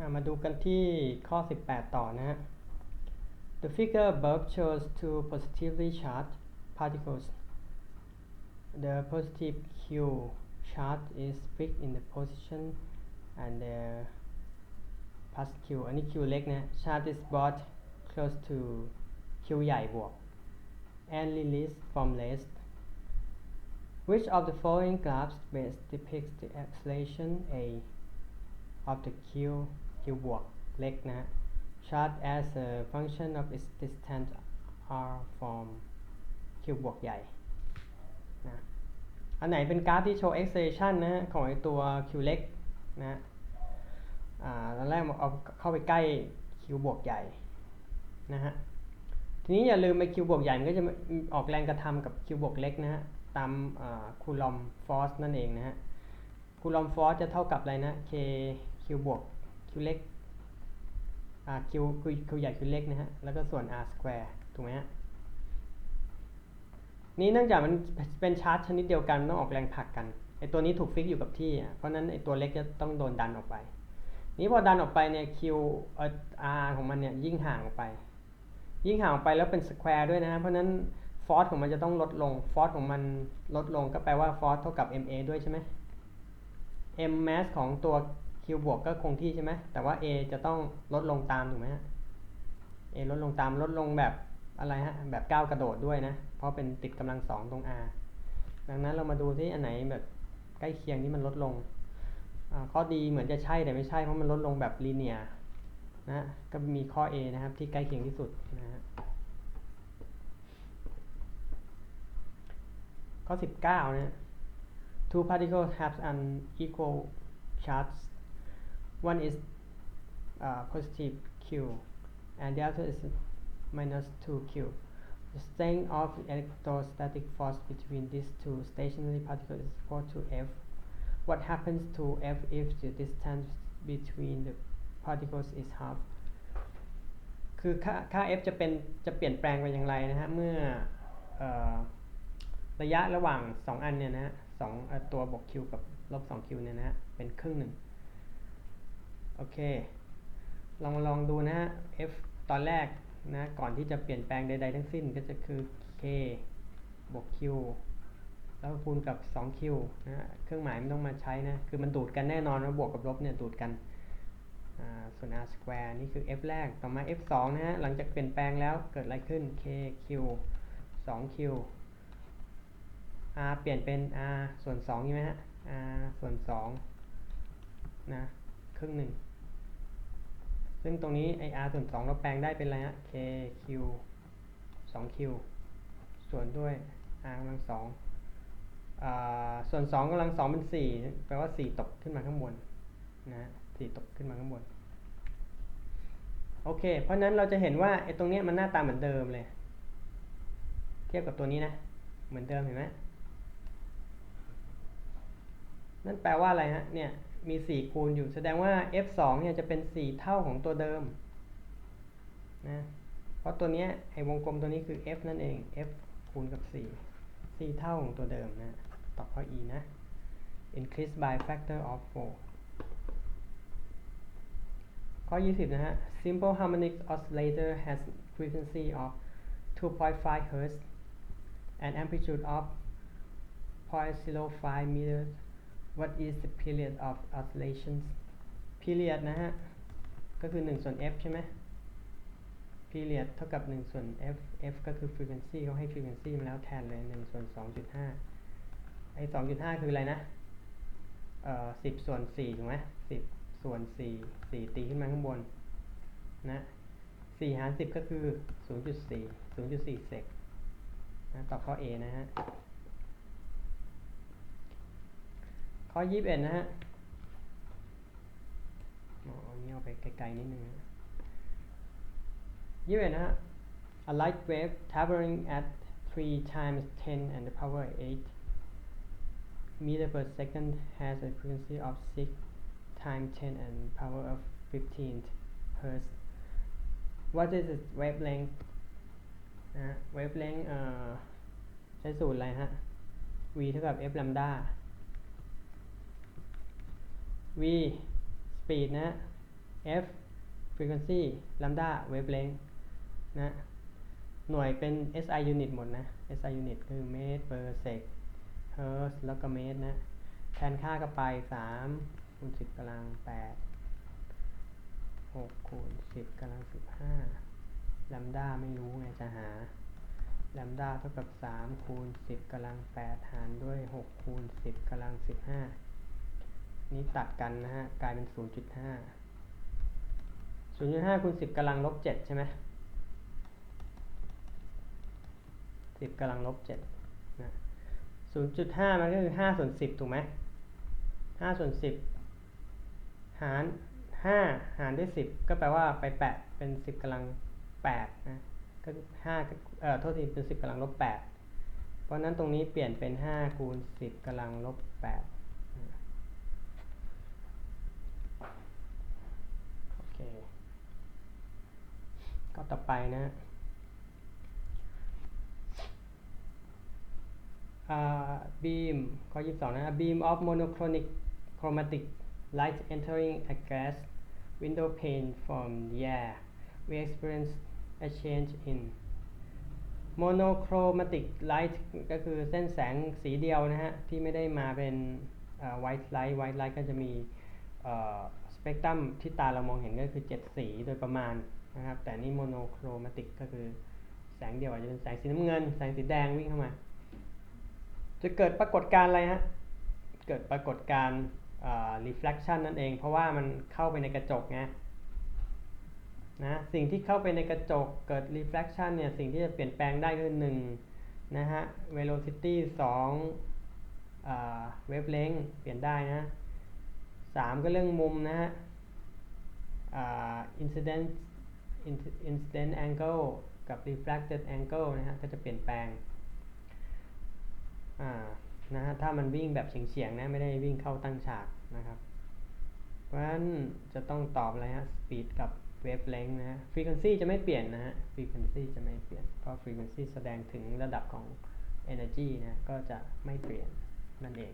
อ่ามาดูกันที่ข้อ 18 ต่อนะฮะ The figure above shows two positively charged particles. The positive Q charge is fixed in the position and the plus Q อันนี้ Q เล็กนะ charge is brought close to Q ใหญ่บวก and released from rest. Which of the following graphs best depicts the acceleration A of the Q Q บวกเล็กนะฮะ chart as a function of its distance r from Q บวกใหญ่นะอันไหนเป็นกราฟที่โชว์ acceleration นะฮะของไอตัว Q เล็กนะฮะอ่าตอนแรกเอาเข้าไปใกล้ Q บวกใหญ่นะฮะทีนี้อย่าลืมไอ Q บวกใหญ่มันก็จะออกแรงกระทำกับ Q บวกเล็กนะฮะตามคูลอมฟอสนั่นเองนะฮะคูลอมฟอสจะเท่ากับอะไรนะ K Q บวก Q เล็กอ่า Q Q ใหญ่ Q เล็กนะฮะ แล้วก็ส่วน R square ถูกไหมฮะ นี่เนื่องจากมันเป็นชาร์จชนิดเดียวกันต้องออกแรงผลักกัน ไอตัวนี้ถูกฟิกอยู่กับที่ เพราะนั้นไอตัวเล็กจะต้องโดนดันออกไป นี้พอดันออกไปเนี่ย Q R ของมันเนี่ยยิ่งห่างออกไป ยิ่งห่างออกไปแล้วเป็นสแควร์ด้วยนะ เพราะนั้นฟอสของมันจะต้องลดลง ฟอสของมันลดลงก็แปลว่าฟอสเท่ากับ ma ด้วยใช่ไหม m mass ของตัว q บวกก็คงที่ใช่ไหมแต่ว่า a จะต้องลดลงตามถูกไหมฮะ a ลดลงตามลดลงแบบอะไรฮะ แบบก้าวกระโดดด้วยนะ เพราะเป็นติดกำลังสองตรง r ดังนั้นเรามาดูที่อันไหนแบบใกล้เคียงที่มันลดลง ข้อดีเหมือนจะใช่แต่ไม่ใช่เพราะมันลดลงแบบลีเนียนะก็มีข้อ A นะครับที่ใกล้เคียงที่สุดนะฮะข้อ 19นะ two particles have an equal charge one is uh, positive q and the other is minus 2q the strength of electrostatic force between these two stationary particles is equal to f what happens to f if the distance between the particles is half คือค่าค่า f จะเป็นจะเปลี่ยนแปลงไปอย่างไรนะฮะเมื่ออระยะระหว่าง 2 อันเนี่ยนะฮะสองตัวบวก q กับลบ 2q เนี่ยนะฮะเป็นครึ่งหนึ่ง โอเค ลองลองดูนะฮะ f ตอนแรกนะ ก่อนที่จะเปลี่ยนแปลงใด ๆ ทั้งสิ้นก็จะคือ k บวก q แล้วคูณกับ 2q นะฮะเครื่องหมายไม่ต้องมาใช้นะ คือมันดูดกันแน่นอนว่าบวกกับลบเนี่ยดูดกัน ส่วน r square นี่คือ f แรก ต่อมา f 2นะฮะ หลังจากเปลี่ยนแปลงแล้วเกิดอะไรขึ้น k q 2q r เปลี่ยนเป็น r ส่วน2ใช่ไหมฮะ r ส่วน2นะ รึ่งหนึ่ง ซึ่งตรงนี้ไอ r ส่วน2เราแปลงได้เป็นอะไรฮะ k q 2q ส่วนด้วย r กำลังสองส่วน2กำลัง2เป็น4แปลว่า 4 ตกขึ้นมาข้างบนนะ4ตกขึ้นมาข้างบน โอเค เพราะนั้นเราจะเห็นว่าไอ้ตรงนี้มันหน้าตาเหมือนเดิมเลย เทียบกับตัวนี้นะ เหมือนเดิมเห็นไหมนั่นแปลว่าอะไรฮะเนี่ย มี 4 คูณอยู่ แสดงว่า f 2เนี่ยจะเป็น 4 เท่าของตัวเดิมนะเพราะตัวนี้ไอ้วงกลมตัวนี้คือ f นั่นเอง f คูณกับ 4 4 เท่าของตัวเดิมนะตอบข้อ e นะ increase by factor of 4 ข้อ 20 นะฮะ simple harmonic oscillator has frequency of 2.5 Hz and amplitude of 0.05 meters what is the period of oscillations period นะฮะ ก็คือ 1 ส่วน f ใช่ไหม period เท่ากับ 1 ส่วน f f ก็คือ frequency เขาให้ frequency มาแล้วแทนเลย 1 ส่วน 2.5 ไอ้ 2.5 คืออะไรนะ เอ่อ 10 ส่วน 4 ถูกไหม10 ส่วน 4 4 ตีขึ้นมาข้างบน นะ 4 หาร 10 ก็คือ 0.4 0.4 เซกนะตอบข้อ A นะฮะ ข้อ 21 นะฮะเอานี้เอาไปไกลๆนิดนึงนะ21นะฮะ a light wave traveling at 3 times 10 and the power 8 meter per second has a frequency of 6 times 10 and power of 15 hertz what is its wavelength นะ wavelength เอ่อใช้สูตรอะไรฮะ v เท่ากับ f lambda v speed นะ f frequency lambda wavelength นะ หน่วยเป็น SI unit หมดนะ SI unit คือ ms per sec hertz แล้วก็เมตรนะ แทนค่าก็ไป3คูณ10กำลัง 8 6คูณ10กำลัง 15 lambda ไม่รู้ไงจะหา lambda เท่ากับ3คูณ10กำลัง 8 หารด้วย 6 คูณ 10กำลัง 15 นี้ตัดกันนะฮะ กลายเป็น 0.5 0.5คูณ10กำลังลบ7ใช่ไหม10กำลังลบ7นะ0.5 มันก็คือ5ส่วน10 ถูกไหม5ส่วน10 หาร 5 หารด้วย 10 ก็แปลว่าไปแปะเป็น 10กำลัง8นะก็5เอ่อโทษทีเป็น 10กำลังลบ8เพราะนั้นตรงนี้เปลี่ยนเป็น 5 คูณ 10กำลังลบ8โอเค ก็ต่อไปนะ beam ข้อ 22 นะ beam of monochronic chromatic light entering a glass window pane from the air we experience a change in monochromatic light ก็คือเส้นแสงสีเดียวนะฮะ ที่ไม่ได้มาเป็น white light white light ก็จะมีส เปกตรัมที่ตาเรามองเห็นก็คือ 7 สีโดยประมาณนะครับ แต่นี่ monochromatic ก็คือแสงเดียวอาจจะเป็นแสงสีน้ำเงิน แสงสีแดงวิ่งเข้ามา จะเกิดปรากฏการณ์อะไรฮะ เกิดปรากฏการณ์ reflection นั่นเอง เพราะว่ามันเข้าไปในกระจกไงนะสิ่งที่เข้าไปในกระจกเกิด reflection เนี่ยสิ่งที่จะเปลี่ยนแปลงได้คือ1นะฮะ velocity 2 wavelength เปลี่ยนได้นะ 3ก็เรื่องมุมนะฮะ incident incident angle กับ refracted angle นะฮะ ก็จะเปลี่ยนแปลงนะฮะ ถ้ามันวิ่งแบบเฉียงๆนะ ไม่ได้วิ่งเข้าตั้งฉากนะครับ เพราะฉะนั้นจะต้องตอบอะไรฮะ speed กับ wavelength นะฮะ frequency จะไม่เปลี่ยนนะฮะ frequency จะไม่เปลี่ยน เพราะ frequency แสดงถึงระดับของ energy นะ ก็จะไม่เปลี่ยนนั่นเอง